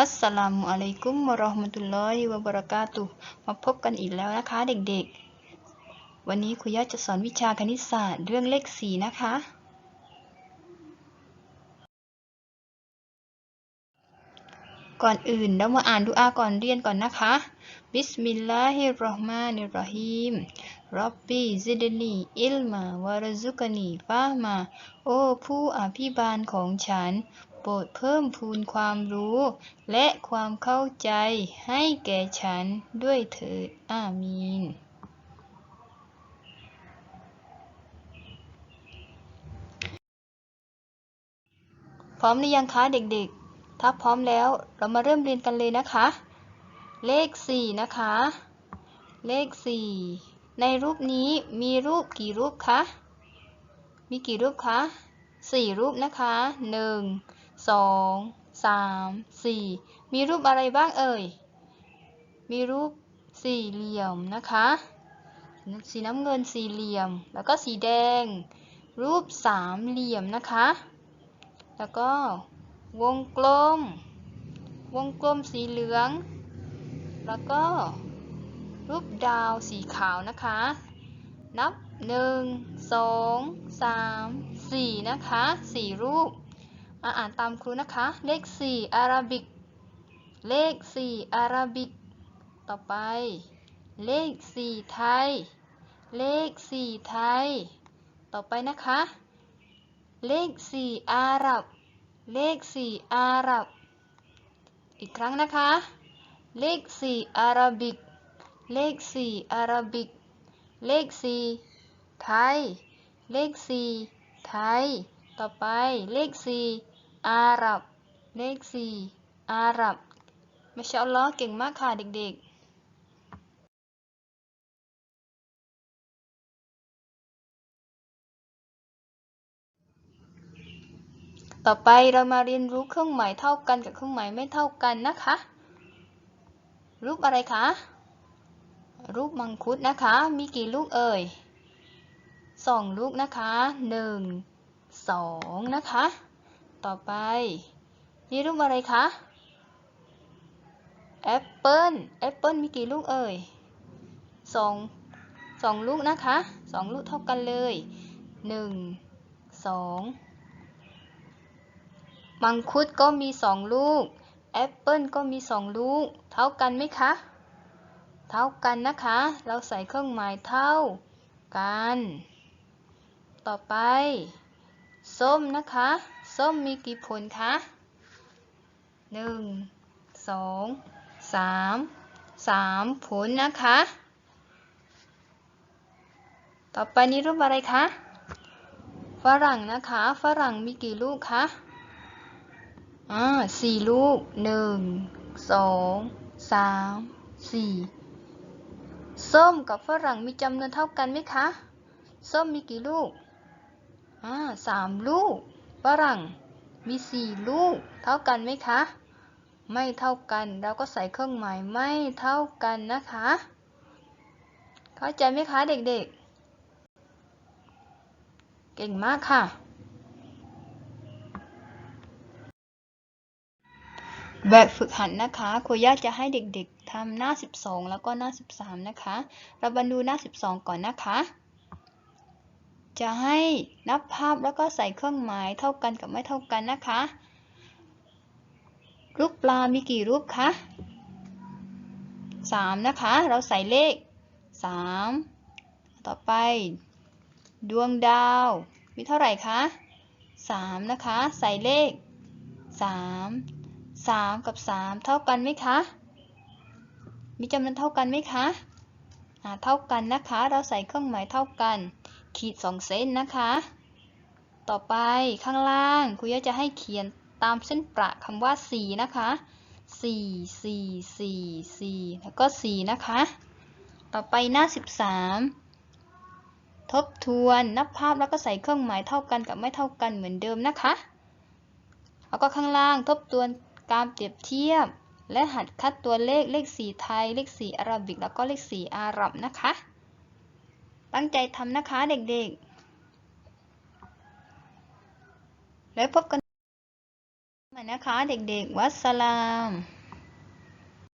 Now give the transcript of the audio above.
อัสสลามุอะลัยกุมวะราะห์มะตุลลอฮิวะบะเราะกาตุมาพบกันอีกแล้วนะคะเด็กๆ วันนี้ครูย่าจะสอนวิชาคณิตศาสตร์เรื่องเลขสี่นะคะ ก่อนอื่นเรามาอ่านดูอาก่อนเรียนก่อนนะคะ บิสมิลลาฮิรเราะห์มานิรเราะฮีมรับบีซิดนีอิลมาวะรซุกนีฟามา โอ้ผู้อภิบาลของฉัน ปรดเพิ่มพูนความรู้ และความเข้าใจให้แก่ฉันด้วยเถิดอามีน พร้อมหรือยังคะเด็กๆ ถ้าพร้อมแล้วเรามาเริ่มเรียนกันเลยนะคะ เลข 4 นะคะ เลข 4 ในรูปนี้มีรูปกี่รูปคะ มีกี่รูปคะ4รูปนะคะ 1 2 3 4มีรูปอะไรบ้างเอ่ย มีรูปสี่เหลี่ยมนะคะ สีน้ำเงินสี่เหลี่ยม แล้วก็สีแดง รูปสามเหลี่ยมนะคะ แล้วก็วงกลม วงกลมสีเหลือง แล้วก็รูปดาวสีขาวนะคะ นับ1 2 3 4นะคะสี่รูป อ่านตามครูนะคะ เลข 4 อาราบิก เลข 4 อาราบิก ต่อไป เลข 4 ไทย เลข 4 ไทย ต่อไปนะคะ เลข 4 อาหรับ เลข 4 อาหรับ อีกครั้งนะคะ เลข 4 อาราบิก เลข 4 อาราบิก เลข 4 ไทย เลข 4 ไทย ต่อไปเลข 4 อาหรับ เลข 4 อาหรับมาชาอัลลอฮ์เก่งมากค่ะเด็กๆต่อไปเรามาเรียนรู้เครื่องหมายเท่ากันกับเครื่องหมายไม่เท่ากันนะคะ รูปอะไรคะ รูปมังคุดนะคะ มีกี่ลูกเอ่ยสองลูกนะคะหนึ่ง สองนะคะ ต่อไป นี่รูปอะไรคะแอปเปิลแอปเปิลมีกี่ลูกเอ่ยสองสองลูกนะคะสองลูกเท่ากันเลยหนึ่งสองมังคุดก็มีสองลูกแอปเปิลก็มีสองลูก เท่ากันไหมคะ เท่ากันนะคะ เราใส่เครื่องหมายเท่ากัน ต่อไป ส้มนะคะ ส้มมีกี่ผลคะหนึ่งสองสามสามผลนะคะ ต่อไปนี้รูปอะไรคะ ฝรั่งนะคะ ฝรั่งมีกี่ลูกคะอ่าสี่ลูกหนึ่งสองสามสี่ส้มกับฝรั่งมีจำนวนเท่ากันไหมคะ ส้มมีกี่ลูก อ่าสามลูกฝรั่งมีสี่ลูก เท่ากันไหมคะ ไม่เท่ากันเราก็ใส่เครื่องหมายไม่เท่ากันนะคะ เข้าใจไหมคะเด็กๆ เก่งมากค่ะ แบบฝึกหัดนะคะครูย่าจะให้เด็กๆทำหน้า 12 แล้วก็หน้า 13 นะคะ เราบันดูหน้า 12 ก่อนนะคะ จะให้นับภาพแล้วก็ใส่เครื่องหมายเท่ากันกับไม่เท่ากันนะคะ รูปปลา มีกี่รูปคะ 3 นะคะ เราใส่เลข 3 ต่อไป ดวงดาว มีเท่าไหร่คะ 3 นะคะ ใส่เลข 3 3 กับ 3 เท่ากันไหมคะ มีจำนวนเท่ากันไหมคะ เท่ากันนะคะ เราใส่เครื่องหมายเท่ากัน ขีด2เส้นนะคะ ต่อไปข้างล่างครูย่าจะให้เขียนตามเส้นประคำว่า4นะคะ4 4 4 4แล้วก็4นะคะ ต่อไปหน้า13ทบทวนนับภาพแล้วก็ใส่เครื่องหมายเท่ากันกับไม่เท่ากันเหมือนเดิมนะคะแล้วก็ข้างล่างทบทวนการเปรียบเทียบ และหัดคัดตัวเลขเลขสีไทย เลขสีอาหรับิก แล้วก็เลขสีอาหรับนะคะ ตั้งใจทำนะคะเด็กๆ แล้วพบกันใหม่นะคะเด็กๆ วัสสลาม